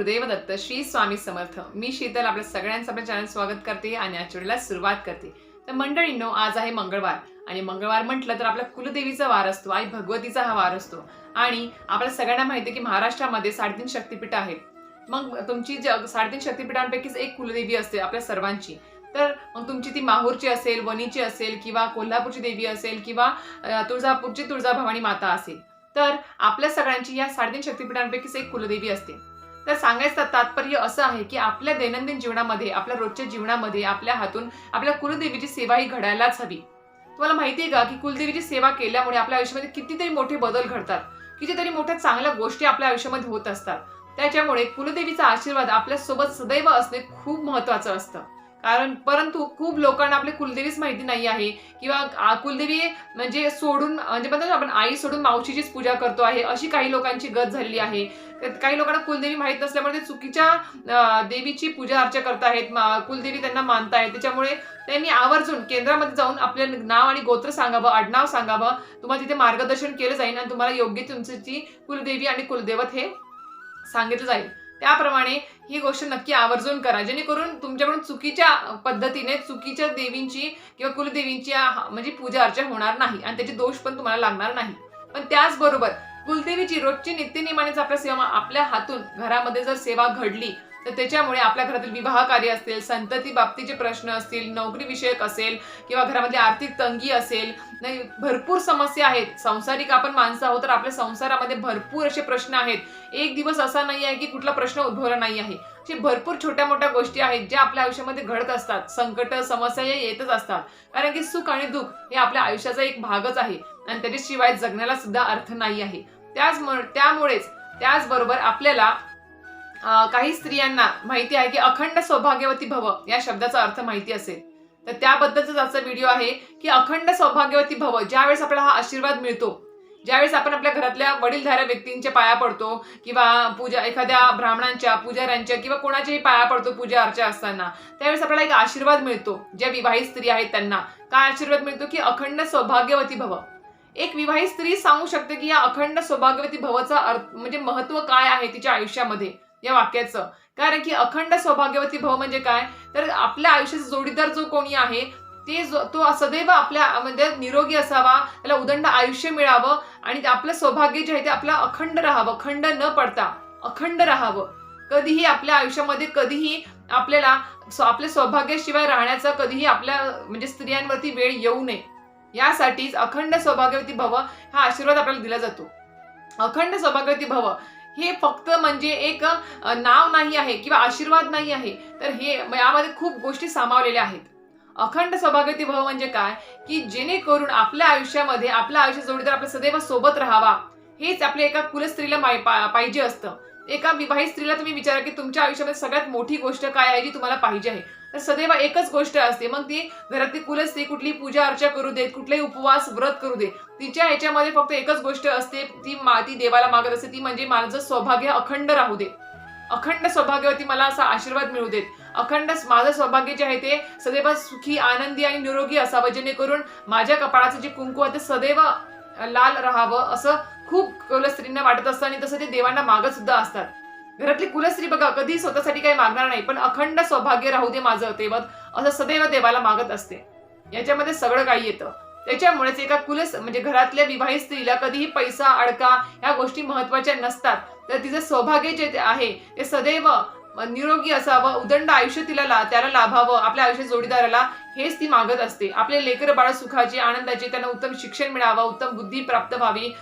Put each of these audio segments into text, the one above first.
गुरुदेव दत्त श्री स्वामी समर्थ. मी शीतल आपल्या सगळ्यांचं आपल्या चॅनल स्वागत करते आणि आजच्या सुरुवात करते. तर मंडळींनो आज आहे मंगळवार आणि मंगळवार म्हटलं तर आपल्या कुलदेवीचा वार असतो आई भगवतीचा हा वार असतो. आणि आपल्या सगळ्यांना माहिती आहे की महाराष्ट्रामध्ये साडेतीन शक्तिपीठ आहेत. मग तुमची जग साडेतीन शक्तीपीठांपैकीच एक कुलदेवी असते आपल्या सर्वांची. तर मग तुमची ती माहूरची असेल वणीची असेल किंवा कोल्हापूरची देवी असेल किंवा तुळजापूरची तुळजाभवानी माता असेल. तर आपल्या सगळ्यांची या साडेतीन शक्तीपीठांपैकीच एक कुलदेवी असते. तर सांगायचं तात्पर्य असं आहे की आपल्या दैनंदिन जीवनामध्ये आपल्या रोजच्या जीवनामध्ये आपल्या हातून आपल्या कुलदेवीची सेवा ही घडायलाच हवी. तुम्हाला माहिती आहे का की कुलदेवीची सेवा केल्यामुळे आपल्या आयुष्यामध्ये कितीतरी मोठे बदल घडतात. कितीतरी मोठ्या चांगल्या गोष्टी आपल्या आयुष्यामध्ये होत असतात. त्याच्यामुळे कुलदेवीचा आशीर्वाद आपल्यासोबत सदैव असणे खूप महत्वाचं असतं. कारण परंतु खूप लोकांना आपली कुलदेवीच माहिती नाही आहे. किंवा कुलदेवी म्हणजे सोडून म्हणजे म्हणतात आपण आई सोडून मावशीचीच पूजा करतो आहे अशी काही लोकांची गत झालेली आहे. काही लोकांना कुलदेवी माहीत नसल्यामुळे ते चुकीच्या देवीची पूजा अर्चा करतायत कुलदेवी त्यांना मानतायत त्याच्यामुळे त्यांनी आवर्जून केंद्रामध्ये जाऊन आपले नाव आणि गोत्र सांगावं आडनाव सांगावं. तुम्हाला तिथे मार्गदर्शन केलं जाईल आणि तुम्हाला योग्य तुमची कुलदेवी आणि कुलदेवत हे सांगितलं जाईल. त्याप्रमाणे ही गोष्ट नक्की आवर्जून करा. जेणेकरून तुमच्याकडून चुकीच्या पद्धतीने चुकीच्या देवींची किंवा कुलदेवींची म्हणजे पूजा अर्चा होणार नाही आणि त्याचे दोष पण तुम्हाला लागणार नाही. पण त्याचबरोबर कुलदेवीची रोजची नित्यनियमानेच आपल्या सेवा आपल्या हातून घरामध्ये जर सेवा घडली तर त्याच्यामुळे आपल्या घरातील विवाह कार्य असतील संतती बाबतीचे प्रश्न असतील नोकरीविषयक असेल किंवा घरामध्ये आर्थिक तंगी असेल नाही भरपूर समस्या आहेत. संसारिक आपण माणसं आहोत तर आपल्या संसारामध्ये भरपूर असे प्रश्न आहेत. एक दिवस असा नाही आहे की कुठला प्रश्न उद्भवला नाही आहे. अशी भरपूर छोट्या मोठ्या गोष्टी आहेत ज्या आपल्या आयुष्यामध्ये घडत असतात. संकट समस्या या येतच असतात. कारण की सुख आणि दुःख हे आपल्या आयुष्याचा एक भागच आहे. आणि त्याच्याशिवाय जगण्याला सुद्धा अर्थ नाही आहे. त्याच त्यामुळेच त्याचबरोबर आपल्याला काही स्त्रियांना माहिती आहे की अखंड सौभाग्यवती भव या शब्दाचा अर्थ माहिती असेल. तर त्याबद्दलचाच आजचा व्हिडिओ आहे की अखंड सौभाग्यवती भव ज्यावेळेस आपल्याला हा आशीर्वाद मिळतो ज्यावेळेस आपण आपल्या घरातल्या वडीलधाऱ्या व्यक्तींच्या पाया पडतो किंवा पूजा एखाद्या ब्राह्मणांच्या पुजाऱ्यांच्या किंवा कोणाच्याही पाया पडतो पूजा अर्चा असताना त्यावेळेस आपल्याला एक आशीर्वाद मिळतो. ज्या विवाहित स्त्री आहेत त्यांना काय आशीर्वाद मिळतो की अखंड सौभाग्यवती भव. एक विवाहित स्त्री सांगू शकते की या अखंड सौभाग्यवती भवचा अर्थ म्हणजे महत्त्व काय आहे तिच्या आयुष्यामध्ये? या वाक्याचं. कारण की अखंड सौभाग्यवती भव म्हणजे काय? तर आपल्या आयुष्याचा जोडीदार जो कोणी आहे ते जो- तो सदैव आपल्या म्हणजे निरोगी असावा त्याला उदंड आयुष्य मिळावं आणि आपलं सौभाग्य जे आहे ते आपलं अखंड राहावं खंड न पडता अखंड राहावं. कधीही आपल्या आयुष्यामध्ये कधीही आपल्याला आपल्या सौभाग्याशिवाय राहण्याचा कधीही आपल्या म्हणजे स्त्रियांवरती वेळ येऊ नये. यासाठीच अखंड सौभाग्यवती भव हा आशीर्वाद आपल्याला दिला जातो. अखंड सौभाग्यवती भव. हे फक्त म्हणजे एक नाव नाही आहे किंवा आशीर्वाद नाही आहे तर हे यामध्ये खूप गोष्टी सामावलेल्या आहेत. अखंड सभागती भव म्हणजे काय? की जेणेकरून आपल्या आयुष्यामध्ये आपल्या आयुष्य जोडीदार आपल्या सदैव सोबत राहावा. हेच आपल्या एका कुलस्त्रीला पाहिजे असतं. एका विवाहित स्त्रीला तुम्ही विचारा की तुमच्या आयुष्यामध्ये सगळ्यात मोठी गोष्ट काय आहे जी तुम्हाला पाहिजे आहे? तर सदैव एकच गोष्ट असते. मग ती घरातली ती कुठली पूजा अर्चा करू देत कुठलेही उपवास व्रत करू दे तिच्या ह्याच्यामध्ये फक्त एकच गोष्ट असते. ती मा ती देवाला मागत असते. ती म्हणजे माझं सौभाग्य अखंड राहू दे अखंड सौभाग्यवरती मला असा आशीर्वाद मिळू देत. अखंड माझं सौभाग्य जे आहे ते सदैव सुखी आनंदी आणि निरोगी असावं. जेणेकरून माझ्या कपाळाचं जे कुंकू आहे ते सदैव लाल राहावं. असं खूप कुलस्त्रींना वाटत असतं आणि तसं ते देवांना मागत सुद्धा असतात. घरातली कुलस्त्री बघा कधी स्वतःसाठी काही मागणार नाही पण अखंड सौभाग्य राहू दे माझं तेवत असं सदैव देवाला मागत असते. याच्यामध्ये सगळं काही येतं. त्याच्यामुळेच एका कुलस म्हणजे घरातल्या विवाहित स्त्रीला कधीही पैसा अडका ह्या गोष्टी महत्त्वाच्या नसतात. तर तिचं सौभाग्य जे आहे ते सदैव निरोगी असावं उदंड आयुष्य तिला ला त्याला लाभावं आपल्या आयुष्य जोडीदाराला हेच ती मागत असते. आपले लेकर बाळ सुखाचे आनंदाचे त्यांना उत्तम शिक्षण मिळावं उत्तम बुद्धी प्राप्त व्हावी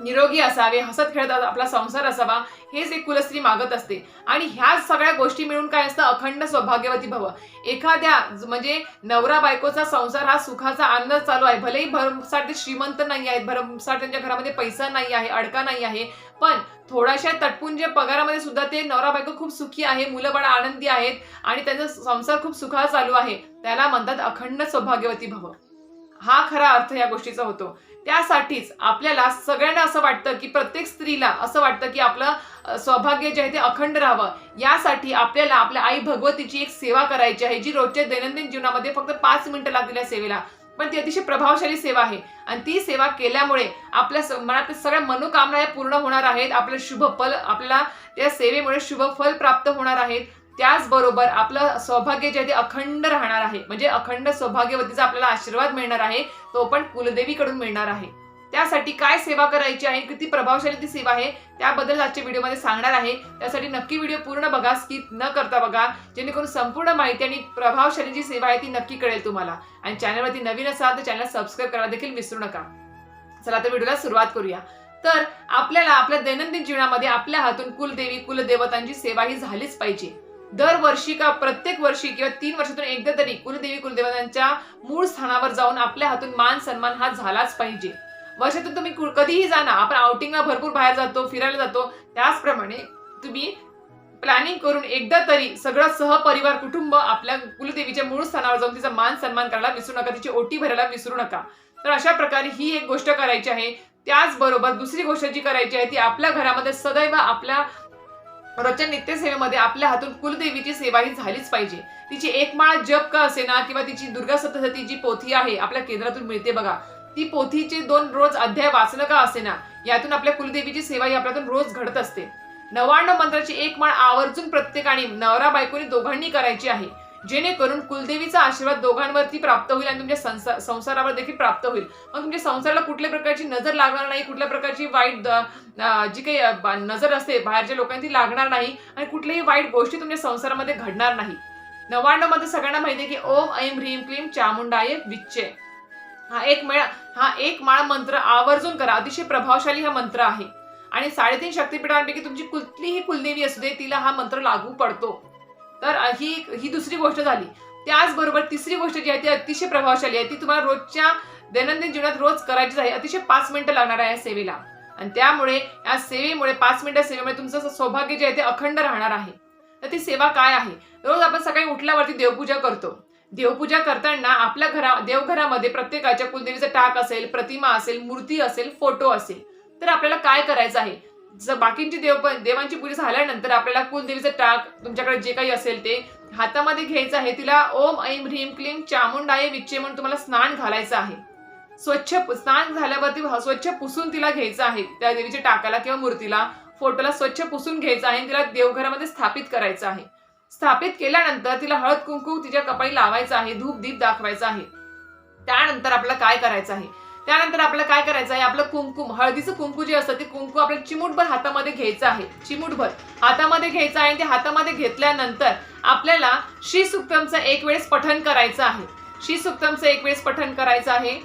निरोगी असावे हसत खेळत आपला संसार असावा हेच एक कुलस्त्री मागत असते. आणि ह्या सगळ्या गोष्टी मिळून काय असतं? अखंड सौभाग्यवती भव. एखाद्या म्हणजे नवरा बायकोचा संसार हा सुखाचा आनंद चालू आहे. भलेही भरमसाठ ते श्रीमंत नाही आहेत भरमसाठ त्यांच्या घरामध्ये पैसा नाही आहे अडका नाही आहे पण थोड्याशा तटपुंज पगारामध्ये सुद्धा ते नवरा बायको खूप सुखी आहे मुलं बाळ आनंदी आहेत आणि त्यांचा संसार खूप सुखा चालू आहे. त्याला म्हणतात अखंड सौभाग्यवती भव. हा खरा अर्थ या गोष्टीचा होतो. त्यासाठीच आपल्याला सगळ्यांना असं वाटतं की प्रत्येक स्त्रीला असं वाटतं की आपलं सौभाग्य जे आहे ते अखंड राहावं. यासाठी आपल्याला आपल्या आई भगवतीची एक सेवा करायची आहे जी रोजच्या दैनंदिन जीवनामध्ये फक्त पाच मिनिटं लागतील या सेवेला. पण ती अतिशय प्रभावशाली सेवा आहे. आणि ती सेवा केल्यामुळे आपल्या स- मनात सगळ्या मनोकामना या पूर्ण होणार आहेत. आपलं शुभ फल आपल्याला त्या सेवेमुळे शुभ फल प्राप्त होणार आहेत. त्याचबरोबर आपलं सौभाग्य जे आहे ते अखंड राहणार आहे. म्हणजे अखंड सौभाग्यवतीचा आपल्याला आशीर्वाद मिळणार आहे तो पण कुलदेवीकडून मिळणार आहे. त्यासाठी काय सेवा करायची आहे किती प्रभावशाली ती सेवा आहे त्याबद्दल आजच्या व्हिडिओमध्ये सांगणार आहे. त्यासाठी नक्की व्हिडिओ पूर्ण बघा स्किप न करता बघा. जेणेकरून संपूर्ण माहिती आणि प्रभावशाली जी सेवा आहे ती नक्की कळेल तुम्हाला. आणि चॅनलवरती नवीन असाल तर चॅनल सबस्क्राईब करायला देखील विसरू नका. चला तर व्हिडिओला सुरुवात करूया. तर आपल्याला आपल्या दैनंदिन जीवनामध्ये आपल्या हातून कुलदेवी कुलदेवतांची सेवा ही झालीच पाहिजे. दरवर्षी का प्रत्येक वर्षी किंवा तीन वर्षातून एकदा तरी कुलदेवी कुलदेवतांच्या मूळ स्थानावर जाऊन आपल्या हातून मान सन्मान हा झालाच पाहिजे. वर्षातून तुम्ही कधीही जाणार आपण आउटिंगला भरपूर बाहेर जातो फिरायला जातो त्याचप्रमाणे तुम्ही प्लॅनिंग करून एकदा तरी सगळं सहपरिवार कुटुंब आपल्या कुलदेवीच्या मूळ स्थानावर जाऊन तिचा मान सन्मान करायला विसरू नका तिची ओटी भरायला विसरू नका. तर अशा प्रकारे ही एक गोष्ट करायची आहे. त्याचबरोबर दुसरी गोष्ट जी करायची आहे ती आपल्या घरामध्ये सदैव आपल्या रोजच्या नित्यसेवेमध्ये आपल्या हातून कुलदेवीची सेवा ही झालीच पाहिजे. तिची एक माळ जप का असेना किंवा तिची दुर्गा सप्तशती जी पोथी आहे आपल्या केंद्रातून मिळते बघा. ती पोथीचे दोन रोज अध्याय वाचणं का असेना यातून आपल्या कुलदेवीची सेवा ही आपल्यातून रोज घडत असते. नवाण्णव मंत्राची एक माळ आवर्जून प्रत्येकाने नवरा बायकोनी दोघांनी करायची आहे. जेणेकरून कुलदेवीचा आशीर्वाद दोघांवरती प्राप्त होईल आणि तुमच्या संसा- संसारावर देखील प्राप्त होईल. मग तुमच्या संसाराला कुठल्या प्रकारची नजर लागणार नाही कुठल्या प्रकारची वाईट जी काही नजर असते बाहेरच्या लोकांची ती लागणार नाही आणि कुठल्याही वाईट गोष्टी तुमच्या संसारामध्ये घडणार नाही. नव्याण्णवमध्ये सगळ्यांना माहिती आहे की ओम ऐम ह्रीम क्लीम चामुंडाय विच्चे. हा एक मेळा हा एक माळ मंत्र आवर्जून करा. अतिशय प्रभावशाली हा मंत्र आहे. आणि साडेतीन शक्तीपीठांपैकी तुमची कुठलीही कुलदेवी असू दे तिला हा मंत्र लागू पडतो. तर ही ही दुसरी गोष्ट झाली. त्याचबरोबर तिसरी गोष्ट जी आहे ती अतिशय प्रभावशाली आहे. ती तुम्हाला रोजच्या दैनंदिन जीवनात रोज करायची आहे. अतिशय पाच मिनिटं लागणार आहे या सेवेला. आणि त्यामुळे या सेवेमुळे पाच मिनिटं सेवेमुळे तुमचं सौभाग्य जे आहे ते अखंड राहणार आहे. तर ती सेवा काय आहे? रोज आपण सकाळी उठल्यावरती देवपूजा करतो. देवपूजा करताना आपल्या घरा देवघरामध्ये प्रत्येकाच्या कुलदेवीचं टाक असेल प्रतिमा असेल मूर्ती असेल फोटो असेल. तर आपल्याला काय करायचं आहे? जर बाकींची देव देवांची पूजा झाल्यानंतर आपल्याला कुलदेवीचं टाक तुमच्याकडे जे काही असेल ते हातामध्ये घ्यायचं आहे तिला ओम ऐम ह्रीम क्लीम चामुंडाय विच्चे म्हणून तुम्हाला स्नान घालायचं आहे. स्वच्छ स्नान झाल्यावरती स्वच्छ पुसून तिला घ्यायचं आहे त्या देवीच्या टाकाला किंवा मूर्तीला फोटोला स्वच्छ पुसून घ्यायचं आहे आणि तिला देवघरामध्ये स्थापित करायचं आहे. स्थापित केल्यानंतर तिला हळद कुंकू तिच्या कपाळी लावायचं आहे धूप दीप दाखवायचा आहे. त्यानंतर आपल्याला काय करायचं आहे? त्यानंतर आपलं काय करायचं आहे? आपलं कुंकुम हळदीचं कुंकू जे असतं ते कुंकू आपल्याला चिमूटभर हातामध्ये घ्यायचं आहे. चिमूटभर हातामध्ये घ्यायचं आहे आणि ते हातामध्ये घेतल्यानंतर आपल्याला श्री सुक्तमचं एक वेळेस पठण करायचं आहे. श्री सुक्तमचं एक वेळेस पठण करायचं आहे.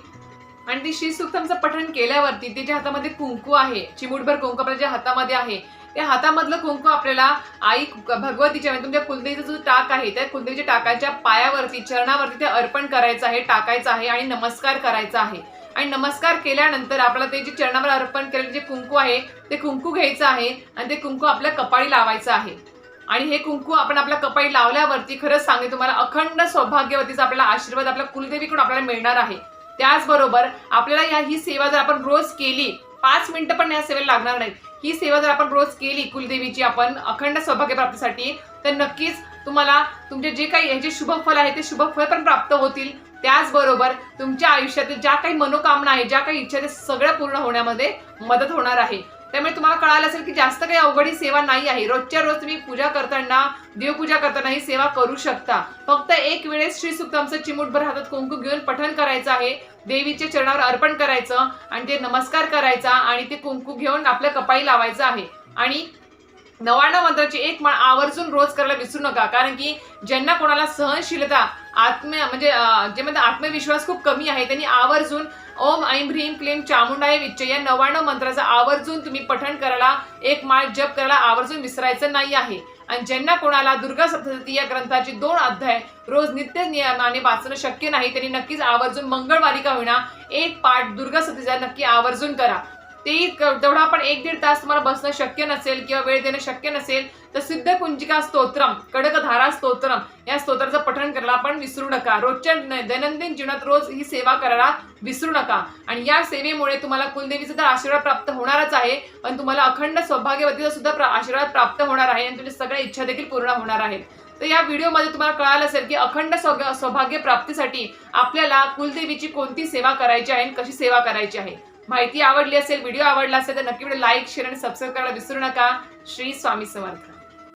आणि ते श्री सुक्तमचं पठण केल्यावरती ज्या हातामध्ये कुंकू आहे चिमूटभर कुंकू आपल्या ज्या हातामध्ये आहे त्या हातामधलं कुंकू आपल्याला आई भगवतीच्या म्हणजे तुमच्या कुलदेवीचा जो टाक आहे त्या कुलदेवीच्या टाकाच्या पायावरती चरणावरती ते अर्पण करायचं आहे टाकायचं आहे आणि नमस्कार करायचा आहे. आणि नमस्कार केल्यानंतर आपल्याला ते जे चरणावर अर्पण केलेलं जे कुंकू आहे ते कुंकू घ्यायचं आहे आणि ते कुंकू आपल्या कपाळी लावायचं आहे. आणि हे कुंकू आपण आपल्या कपाळी लावल्यावरती खरंच सांगते तुम्हाला अखंड सौभाग्यवतीचा आपल्याला आशीर्वाद आपल्या कुलदेवीकडून आपल्याला मिळणार आहे. त्याचबरोबर आपल्याला या ही सेवा जर आपण रोज केली पाच मिनिटं पण या सेवेला लागणार नाहीत. ही सेवा जर आपण रोज केली कुलदेवीची आपण अखंड सौभाग्यप्राप्तीसाठी तर नक्कीच तुम्हाला तुमचे जे काही यांचे शुभफल आहे ते शुभफल पण प्राप्त होतील. त्याचबरोबर तुमच्या आयुष्यातील ज्या काही मनोकामना आहे ज्या काही इच्छा आहे, सगळ्या पूर्ण होण्यामध्ये मदत होणार आहे. त्यामुळे तुम्हाला कळालं असेल की जास्त काही अवघडी सेवा नाही आहे. रोजच्या रोज तुम्ही पूजा करताना देवपूजा करताना ही सेवा करू शकता. फक्त एक वेळेस श्री सुक्तमचं चिमूटभर हातात कुंकू घेऊन पठण करायचं आहे. देवीच्या चरणावर अर्पण करायचं आणि ते नमस्कार करायचा आणि ते कुंकू घेऊन आपल्या कपाळी लावायचं आहे. आणि नव्याण्णव मंत्राची एक माळ आवर्जून रोज करायला विसरू नका. कारण की ज्यांना कोणाला सहनशीलता आत्म म्हणजे जे म्हणजे आत्मविश्वास खूप कमी आहे त्यांनी आवर्जून ओम ऐम ह्रीम क्लीम चामुंडाय विच्च या नव्याण्णव मंत्राचं आवर्जून तुम्ही पठण करायला एक माळ जप करायला आवर्जून विसरायचं नाही आहे. आणि ज्यांना कोणाला दुर्गा सप्तशती या ग्रंथाचे दोन अध्याय रोज नित्य नियमाने वाचणं शक्य नाही त्यांनी नक्कीच आवर्जून मंगळवारी का होईना एक पाठ दुर्गा सप्तशतीचा नक्की आवर्जून करा. तेही तेवढा आपण एक दीड तास तुम्हाला बसणं शक्य नसेल किंवा वेळ देणं शक्य नसेल तर सिद्ध कुंजिका स्तोत्रम कडकधारा स्तोत्रम या स्तोत्राचं पठण करायला आपण विसरू नका. रोजच्या दैनंदिन जीवनात रोज ही सेवा करायला विसरू नका. आणि या सेवेमुळे तुम्हाला कुलदेवीचा तर आशीर्वाद प्राप्त होणारच आहे पण तुम्हाला अखंड सौभाग्यवतीचा सुद्धा प्रा- आशीर्वाद प्राप्त होणार आहे आणि तुमच्या सगळ्या इच्छा देखील पूर्ण होणार आहेत. तर या व्हिडिओमध्ये तुम्हाला कळालं असेल की अखंड सौभाग्य प्राप्तीसाठी आपल्याला कुलदेवीची कोणती सेवा करायची आहे आणि कशी सेवा करायची आहे. माहिती आवडली असेल व्हिडिओ आवडला असेल तर नक्की व्हिडिओ लाईक शेअर आणि सबस्क्राईब करायला विसरू नका. श्री स्वामी समर्थ.